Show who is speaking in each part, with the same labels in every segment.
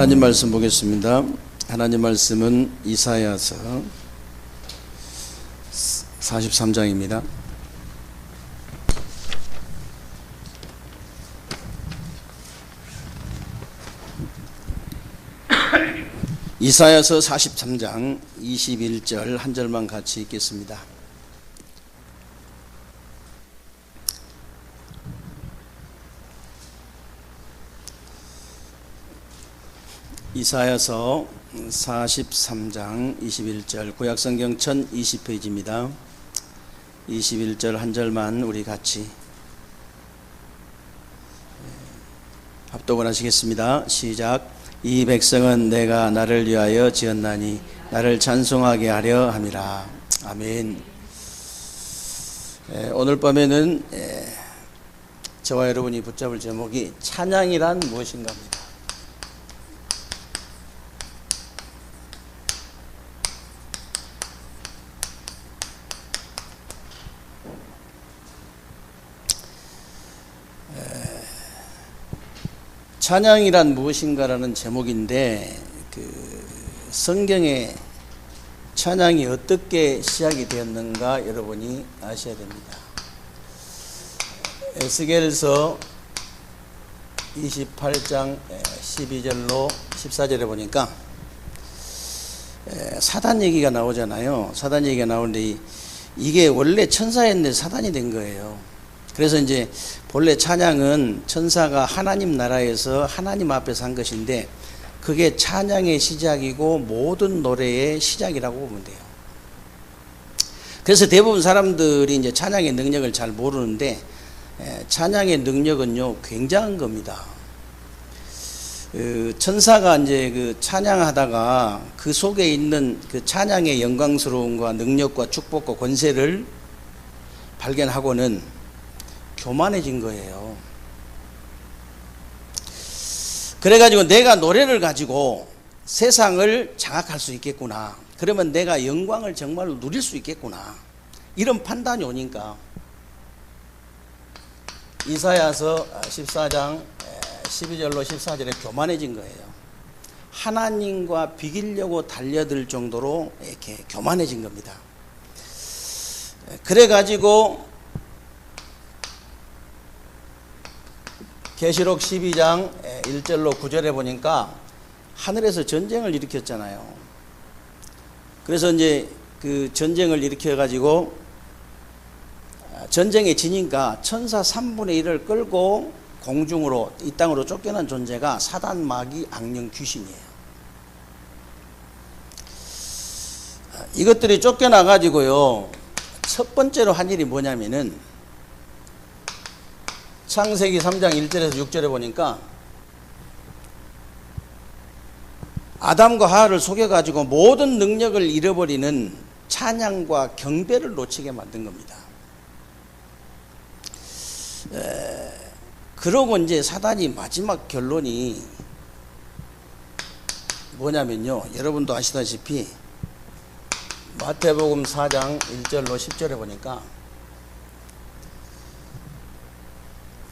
Speaker 1: 하나님 말씀 보겠습니다. 하나님 말씀은 이사야서 43장입니다. 이사야서 43장 21절 한 절만 같이 읽겠습니다. 이사야서 43장 21절 구약성경 1020페이지입니다. 21절 한 절만 우리 같이 합독을 하시겠습니다. 시작. 이 백성은 내가 나를 위하여 지었나니 나를 찬송하게 하려 함이라. 아멘. 오늘 밤에는 저와 여러분이 붙잡을 제목이 찬양이란 무엇인가입니다. 찬양이란 무엇인가라는 제목인데 그 성경에 찬양이 어떻게 시작이 되었는가 여러분이 아셔야 됩니다. 에스겔서 28장 12절로 14절에 보니까 사단 얘기가 나오잖아요. 사단 얘기가 나오는데 이게 원래 천사였는데 사단이 된 거예요. 그래서 이제 본래 찬양은 천사가 하나님 나라에서 하나님 앞에서 한 것인데 그게 찬양의 시작이고 모든 노래의 시작이라고 보면 돼요. 그래서 대부분 사람들이 이제 찬양의 능력을 잘 모르는데 찬양의 능력은요 굉장한 겁니다. 그 천사가 이제 그 찬양하다가 그 속에 있는 그 찬양의 영광스러움과 능력과 축복과 권세를 발견하고는 교만해진 거예요. 그래가지고 내가 노래를 가지고 세상을 장악할 수 있겠구나. 그러면 내가 영광을 정말로 누릴 수 있겠구나. 이런 판단이 오니까 이사야서 14장 12절로 14절에 교만해진 거예요. 하나님과 비기려고 달려들 정도로 이렇게 교만해진 겁니다. 그래가지고 계시록 12장 1절로 9절에 보니까 하늘에서 전쟁을 일으켰잖아요. 그래서 이제 그 전쟁을 일으켜 가지고 전쟁에 지니까 천사 3분의 1을 끌고 공중으로 이 땅으로 쫓겨난 존재가 사단 마귀 악령 귀신이에요. 이것들이 쫓겨나 가지고요. 첫 번째로 한 일이 뭐냐면은 창세기 3장 1절에서 6절에 보니까 아담과 하와를 속여가지고 모든 능력을 잃어버리는 찬양과 경배를 놓치게 만든 겁니다. 에, 그러고 이제 사단이 마지막 결론이 뭐냐면요. 여러분도 아시다시피 마태복음 4장 1절로 10절에 보니까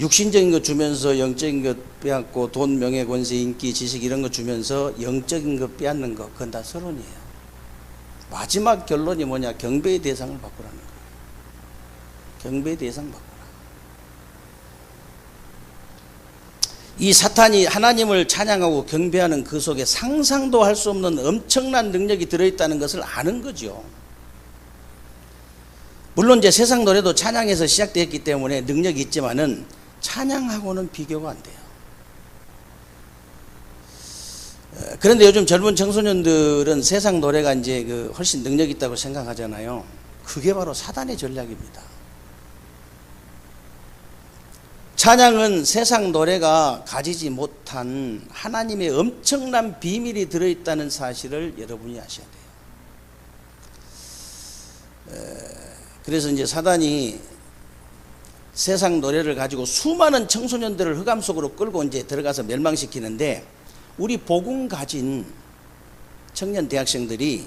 Speaker 1: 육신적인 것 주면서 영적인 것 빼앗고 돈, 명예, 권세, 인기, 지식 이런 것 주면서 영적인 것 빼앗는 것 그건 다 서론이에요. 마지막 결론이 뭐냐? 경배의 대상을 바꾸라는 거예요. 경배의 대상 바꾸라. 이 사탄이 하나님을 찬양하고 경배하는 그 속에 상상도 할 수 없는 엄청난 능력이 들어있다는 것을 아는 거죠. 물론 이제 세상 노래도 찬양에서 시작되었기 때문에 능력이 있지만은 찬양하고는 비교가 안 돼요. 그런데 요즘 젊은 청소년들은 세상 노래가 이제 그 훨씬 능력 있다고 생각하잖아요. 그게 바로 사단의 전략입니다. 찬양은 세상 노래가 가지지 못한 하나님의 엄청난 비밀이 들어있다는 사실을 여러분이 아셔야 돼요. 그래서 이제 사단이 세상 노래를 가지고 수많은 청소년들을 흑암 속으로 끌고 이제 들어가서 멸망시키는데 우리 복음 가진 청년 대학생들이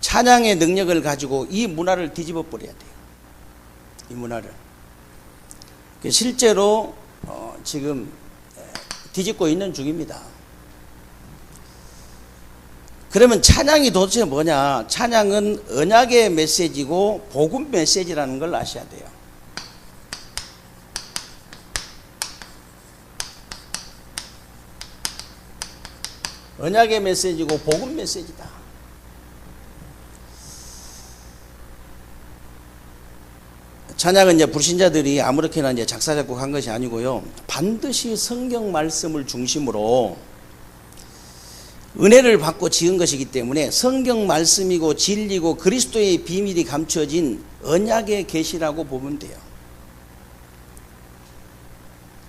Speaker 1: 찬양의 능력을 가지고 이 문화를 뒤집어 버려야 돼요. 이 문화를. 실제로 어 지금 뒤집고 있는 중입니다. 그러면 찬양이 도대체 뭐냐? 찬양은 언약의 메시지고 복음 메시지라는 걸 아셔야 돼요. 언약의 메시지고 복음 메시지다. 찬양은 이제 불신자들이 아무렇게나 이제 작사 작곡한 것이 아니고요. 반드시 성경 말씀을 중심으로 은혜를 받고 지은 것이기 때문에 성경 말씀이고 진리고 그리스도의 비밀이 감춰진 언약의 계시라고 보면 돼요.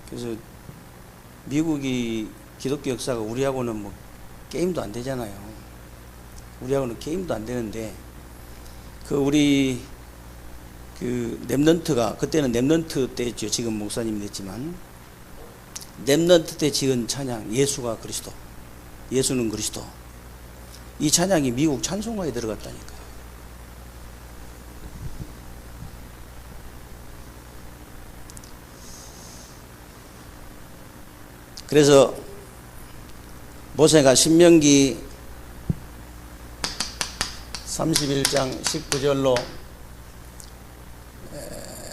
Speaker 1: 그래서 미국이 기독교 역사가 우리하고는 뭐 게임도 안 되잖아요. 우리하고는 게임도 안 되는데 그 우리 그 랩넌트가 그때는 랩넌트 때였죠. 지금 목사님 됐지만 랩넌트 때 지은 찬양 예수가 그리스도 예수는 그리스도 이 찬양이 미국 찬송가에 들어갔다니까요. 그래서 모세가 신명기 31장 19절로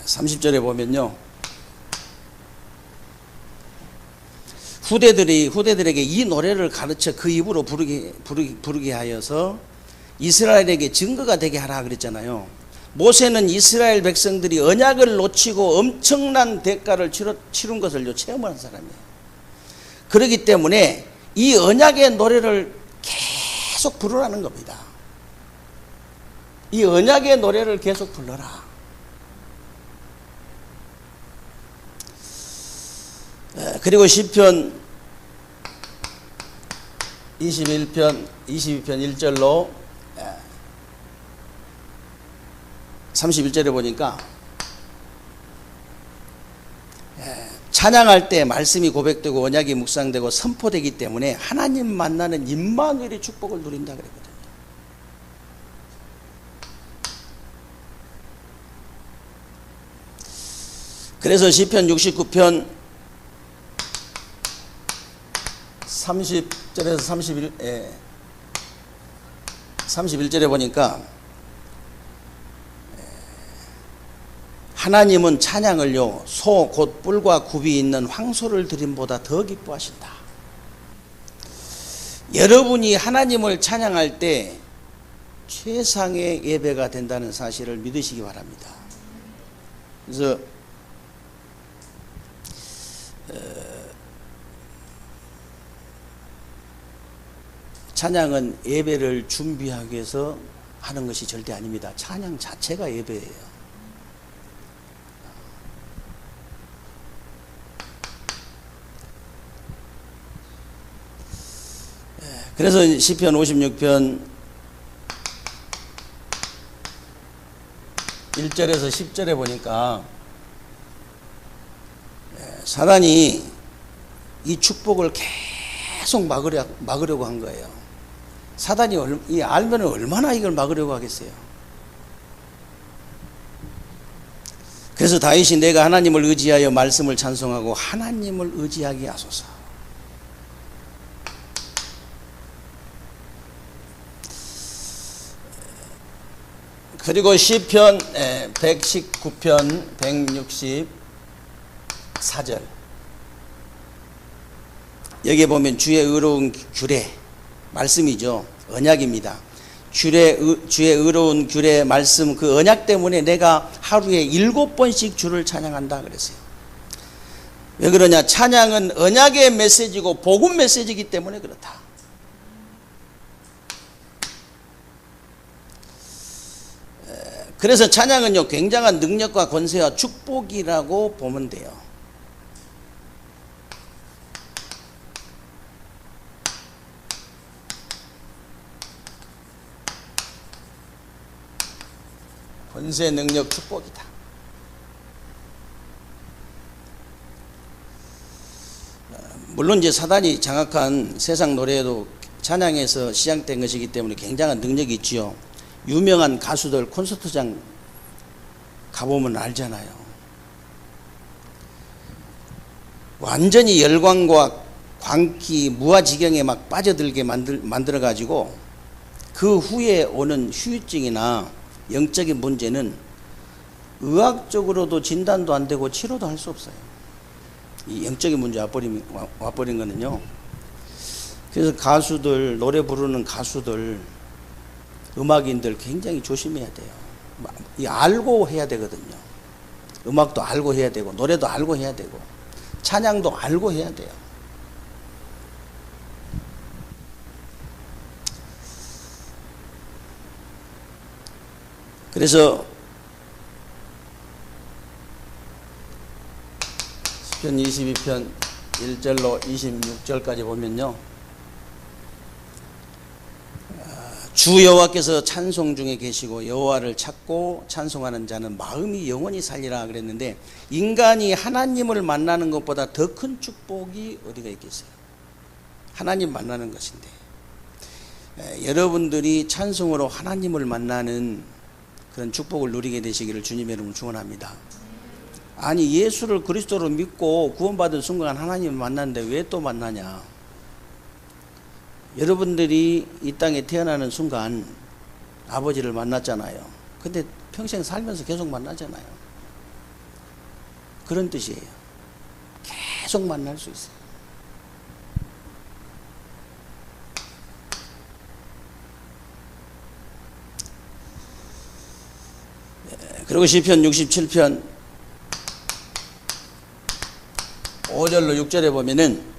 Speaker 1: 30절에 보면요. 후대들이 후대들에게 이 노래를 가르쳐 그 입으로 부르게 부르게, 부르게 하여서 이스라엘에게 증거가 되게 하라 그랬잖아요. 모세는 이스라엘 백성들이 언약을 놓치고 엄청난 대가를 치른 것을 체험한 사람이에요. 그렇기 때문에 이 언약의 노래를 계속 부르라는 겁니다. 이 언약의 노래를 계속 불러라. 그리고 시편 21편 22편 1절로 31절에 보니까 찬양할 때 말씀이 고백되고 언약이 묵상되고 선포되기 때문에 하나님 만나는 임마누엘의 축복을 누린다 그랬거든요. 그래서 시편 69편 30절에서 31, 예, 31절에 보니까 하나님은 찬양을요 소 곧 뿔과 굽이 있는 황소를 드림보다 더 기뻐하신다. 여러분이 하나님을 찬양할 때 최상의 예배가 된다는 사실을 믿으시기 바랍니다. 그래서 찬양은 예배를 준비하기 위해서 하는 것이 절대 아닙니다. 찬양 자체가 예배예요. 그래서 시편 56편 1절에서 10절에 보니까 사단이 이 축복을 계속 막으려, 막으려고 한 거예요. 사단이 이 알면 얼마나 이걸 막으려고 하겠어요. 그래서 다윗이 내가 하나님을 의지하여 말씀을 찬송하고 하나님을 의지하게 하소서. 그리고 시편 119편 164절 여기 보면 주의 의로운 규례 말씀이죠. 언약입니다. 주의, 주의 의로운 규례 말씀 그 언약 때문에 내가 하루에 일곱 번씩 주를 찬양한다 그랬어요. 왜 그러냐? 찬양은 언약의 메시지고 복음 메시지이기 때문에 그렇다. 그래서 찬양은요, 굉장한 능력과 권세와 축복이라고 보면 돼요. 권세 능력 축복이다. 물론 이제 사단이 장악한 세상 노래에도 찬양에서 시작된 것이기 때문에 굉장한 능력이 있지요. 유명한 가수들 콘서트장 가보면 알잖아요. 완전히 열광과 광기, 무아지경에 막 빠져들게 만들, 만들어가지고 그 후에 오는 후유증이나 영적인 문제는 의학적으로도 진단도 안 되고 치료도 할 수 없어요. 이 영적인 문제 와버린, 와버린 거는요. 그래서 가수들, 노래 부르는 가수들, 음악인들 굉장히 조심해야 돼요. 이 알고 해야 되거든요. 음악도 알고 해야 되고, 노래도 알고 해야 되고, 찬양도 알고 해야 돼요. 그래서 시편 22편 1절로 26절까지 보면요. 주 여호와께서 찬송 중에 계시고 여호와를 찾고 찬송하는 자는 마음이 영원히 살리라 그랬는데 인간이 하나님을 만나는 것보다 더 큰 축복이 어디가 있겠어요? 하나님 만나는 것인데 여러분들이 찬송으로 하나님을 만나는 그런 축복을 누리게 되시기를 주님의 이름으로 축원합니다. 아니 예수를 그리스도로 믿고 구원받은 순간 하나님을 만났는데 왜 또 만나냐? 여러분들이 이 땅에 태어나는 순간 아버지를 만났잖아요. 근데 평생 살면서 계속 만나잖아요. 그런 뜻이에요. 계속 만날 수 있어요. 그리고 시편 67편 5절로 6절에 보면은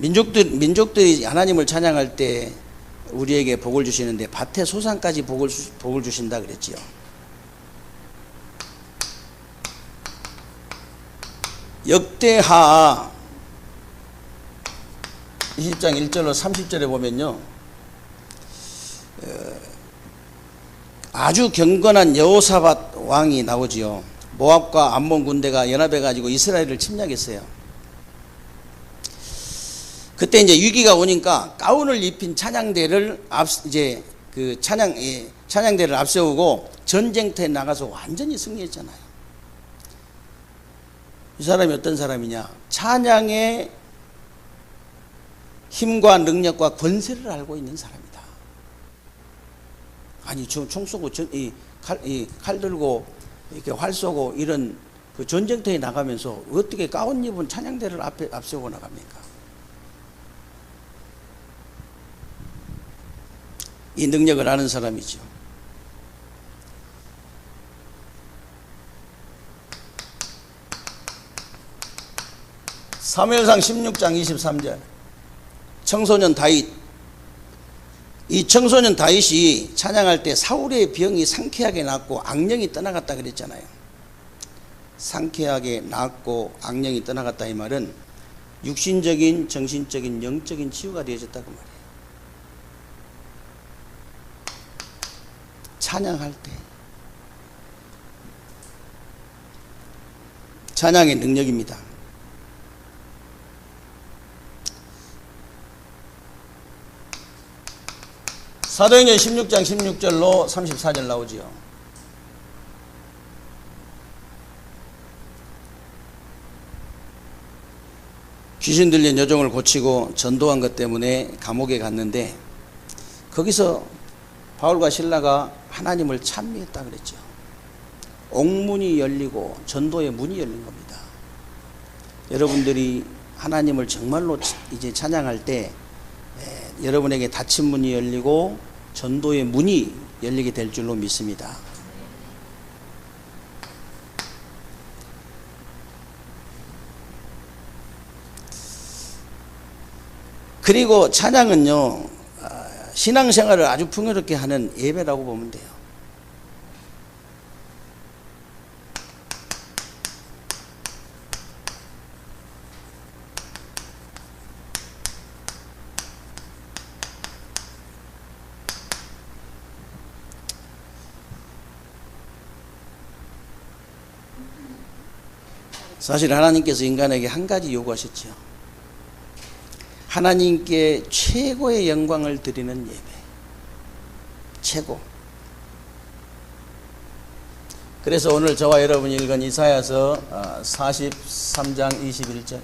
Speaker 1: 민족들 민족들이 하나님을 찬양할 때 우리에게 복을 주시는데 밭의 소산까지 복을 복을 주신다 그랬지요. 역대하 20장 1절로 30절에 보면요. 아주 경건한 여호사밧 왕이 나오지요. 모압과 암몬 군대가 연합해 가지고 이스라엘을 침략했어요. 그때 이제 위기가 오니까 가운을 입힌 찬양대를 앞 이제 그 찬양 예, 찬양대를 앞세우고 전쟁터에 나가서 완전히 승리했잖아요. 이 사람이 어떤 사람이냐? 찬양의 힘과 능력과 권세를 알고 있는 사람이다. 아니 총 쏘고 전, 이, 칼, 이, 칼 들고 이렇게 활 쏘고 이런 그 전쟁터에 나가면서 어떻게 가운 입은 찬양대를 앞에 앞세우고 나갑니까? 이 능력을 아는 사람이죠. 사무엘상 16장 23절 청소년 다윗 이 청소년 다윗이 찬양할 때 사울의 병이 상쾌하게 낫고 악령이 떠나갔다 그랬잖아요. 상쾌하게 낫고 악령이 떠나갔다 이 말은 육신적인, 정신적인, 영적인 치유가 되어졌다고 말이에요. 찬양할 때 찬양의 능력입니다. 사도행전 16장 16절로 34절 나오지요. 귀신 들린 여종을 고치고 전도한 것 때문에 감옥에 갔는데 거기서 바울과 신라가 하나님을 찬미했다 그랬죠. 옥문이 열리고 전도의 문이 열린 겁니다. 여러분들이 하나님을 정말로 이제 찬양할 때 여러분에게 닫힌 문이 열리고 전도의 문이 열리게 될 줄로 믿습니다. 그리고 찬양은요, 아, 신앙생활을 아주 풍요롭게 하는 예배라고 보면 돼요. 사실 하나님께서 인간에게 한 가지 요구하셨죠. 하나님께 최고의 영광을 드리는 예배. 최고. 그래서 오늘 저와 여러분이 읽은 이사야서 43장 어, 21절.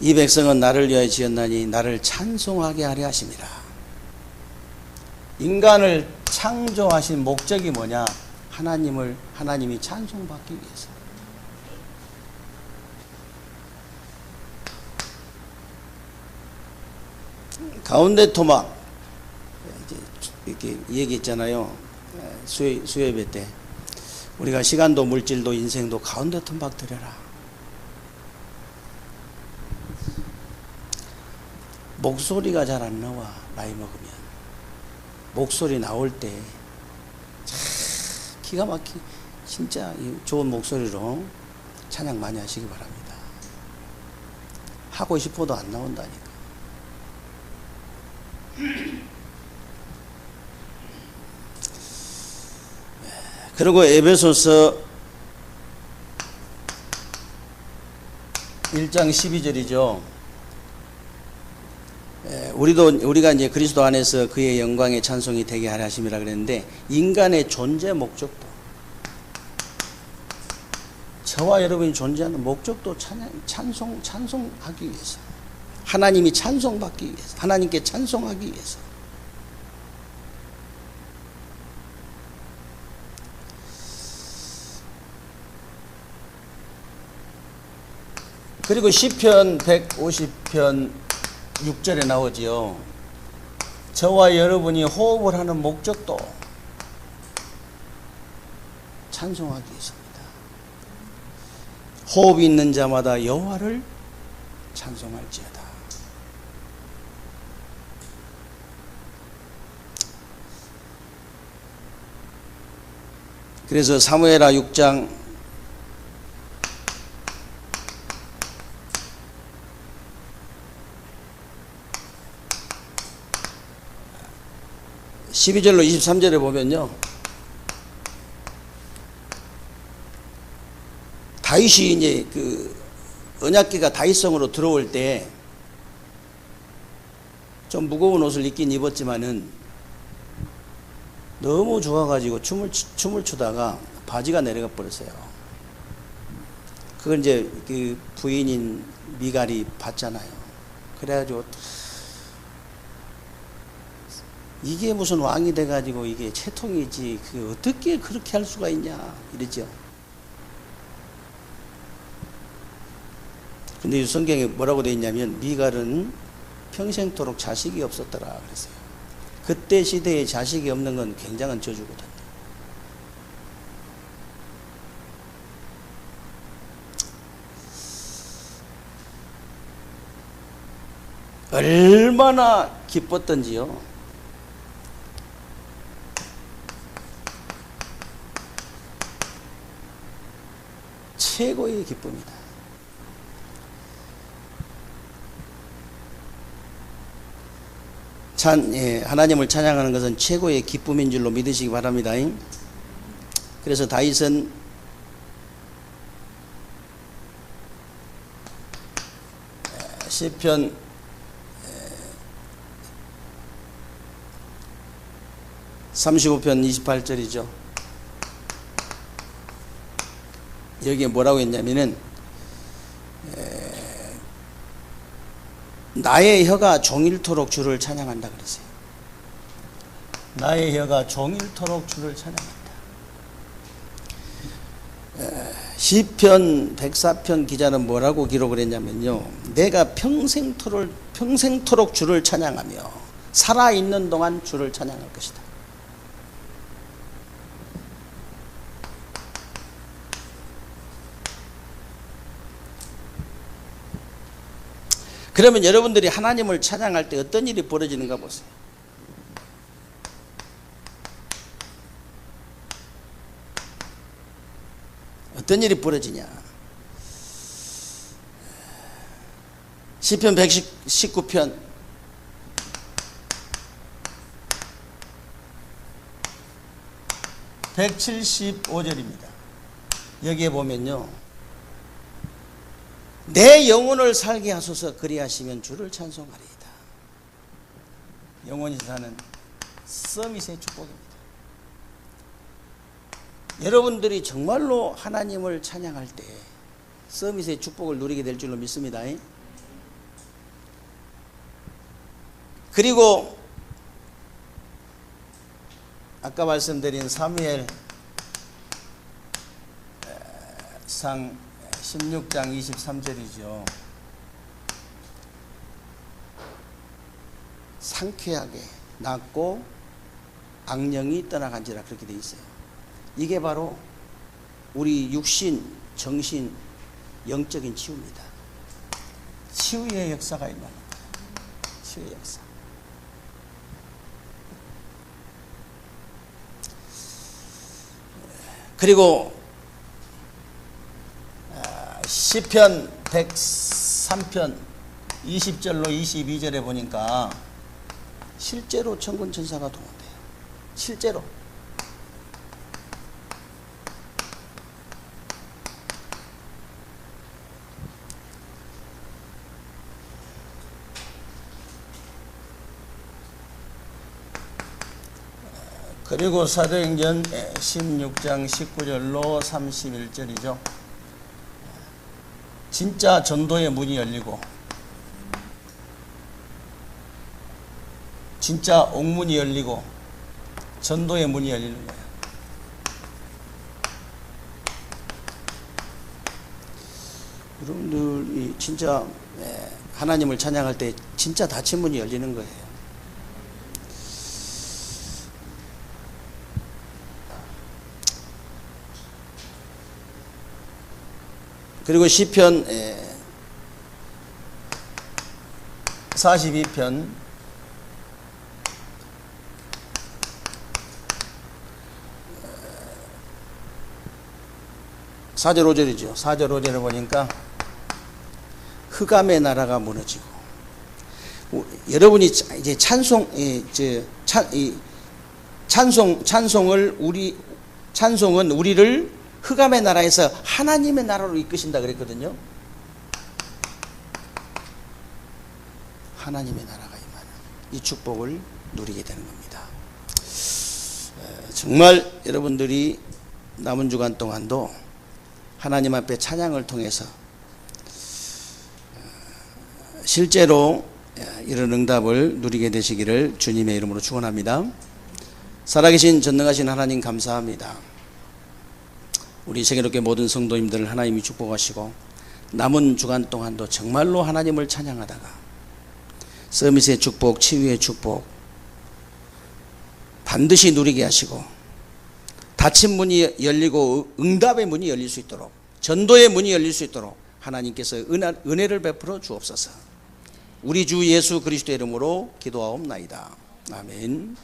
Speaker 1: 이 백성은 나를 위하여 지었나니 나를 찬송하게 하려 하심이라. 인간을 창조하신 목적이 뭐냐? 하나님을 하나님이 찬송받기 위해서. 가운데 토막 이렇게 얘기했잖아요. 수요 수요예배 때 우리가 시간도 물질도 인생도 가운데 토막 드려라. 목소리가 잘 안 나와 나이 먹으면 목소리 나올 때참 기가 막히 진짜 이 좋은 목소리로 찬양 많이 하시기 바랍니다. 하고 싶어도 안 나온다니까. 그리고 에베소서 1장 12절이죠. 우리도 우리가 이제 그리스도 안에서 그의 영광의 찬송이 되게 하려 하심이라 그랬는데 인간의 존재 목적도 저와 여러분이 존재하는 목적도 찬양, 찬송 찬송하기 위해서 하나님이 찬송받기 위해서 하나님께 찬송하기 위해서. 그리고 시편 150편 6절에 나오지요. 저와 여러분이 호흡을 하는 목적도 찬송하기 위해서입니다. 호흡이 있는 자마다 여호와를 찬송할지어다. 그래서 사무엘하 6장 12절로 23절에 보면요. 다윗이 이제 그 언약궤가 다윗성으로 들어올 때 좀 무거운 옷을 입긴 입었지만은 너무 좋아가지고 춤을 춤을 추다가 바지가 내려가 버렸어요. 그걸 이제 그 부인인 미갈이 봤잖아요. 그래가지고 이게 무슨 왕이 돼가지고 이게 채통이지 그 어떻게 그렇게 할 수가 있냐 이러죠. 근데 이 성경에 뭐라고 되어 있냐면 미갈은 평생토록 자식이 없었더라 그랬어요. 그때 시대에 자식이 없는 건 굉장한 저주거든요. 얼마나 기뻤던지요. 최고의 기쁨이다. 찬, 예, 하나님을 찬양하는 것은 최고의 기쁨인 줄로 믿으시기 바랍니다. 그래서 다윗은 시편 35편 28절이죠. 여기에 뭐라고 했냐면은 나의 혀가 종일토록 주를 찬양한다 그랬어요. 나의 혀가 종일토록 주를 찬양한다. 시편 104편 기자는 뭐라고 기록을 했냐면요. 내가 평생토록 평생토록 주를 찬양하며 살아 있는 동안 주를 찬양할 것이다. 그러면 여러분들이 하나님을 찬양할 때 어떤 일이 벌어지는가 보세요. 어떤 일이 벌어지냐? 시편 119편 175절입니다. 여기에 보면요. 내 영혼을 살게 하소서 그리하시면 주를 찬송하리이다. 영원히 사는 서밋의 축복입니다. 여러분들이 정말로 하나님을 찬양할 때 서밋의 축복을 누리게 될 줄로 믿습니다. 그리고 아까 말씀드린 사무엘 상 16장 23절이죠. 상쾌하게 낫고 악령이 떠나간지라 그렇게 돼 있어요. 이게 바로 우리 육신, 정신, 영적인 치유입니다. 치유의 역사가 일어나는 거예요. 치유의 역사. 그리고 아, 시편 103편 20절로 22절에 보니까 실제로 천군 천사가 동원돼요. 실제로. 그리고 사도행전 16장 19절로 31절이죠. 진짜 전도의 문이 열리고 진짜 옥문이 열리고 전도의 문이 열리는 거예요. 여러분들이 진짜 예, 하나님을 찬양할 때 진짜 닫힌 문이 열리는 거예요. 그리고 시편 42편. 사절오절이죠사절오절을 보니까 흑암의 나라가 무너지고 우- 여러분이 차- 이제 찬송 이, 저, 찬, 이, 찬송 찬송을 우리 찬송은 우리를 흑암의 나라에서 하나님의 나라로 이끄신다 그랬거든요. 하나님의 나라가 임하는 이 축복을 누리게 되는 겁니다. 에, 정말 여러분들이 남은 주간 동안도 하나님 앞에 찬양을 통해서 어, 실제로 에, 이런 응답을 누리게 되시기를 주님의 이름으로 축원합니다. 살아계신 전능하신 하나님 감사합니다. 우리 세계롭게 모든 성도님들을 하나님이 축복하시고 남은 주간 동안도 정말로 하나님을 찬양하다가 서밋의 축복, 치유의 축복 반드시 누리게 하시고 닫힌 문이 열리고 응답의 문이 열릴 수 있도록 전도의 문이 열릴 수 있도록 하나님께서 은하- 은혜를 베풀어 주옵소서. 우리 주 예수 그리스도의 이름으로 기도하옵나이다. 아멘.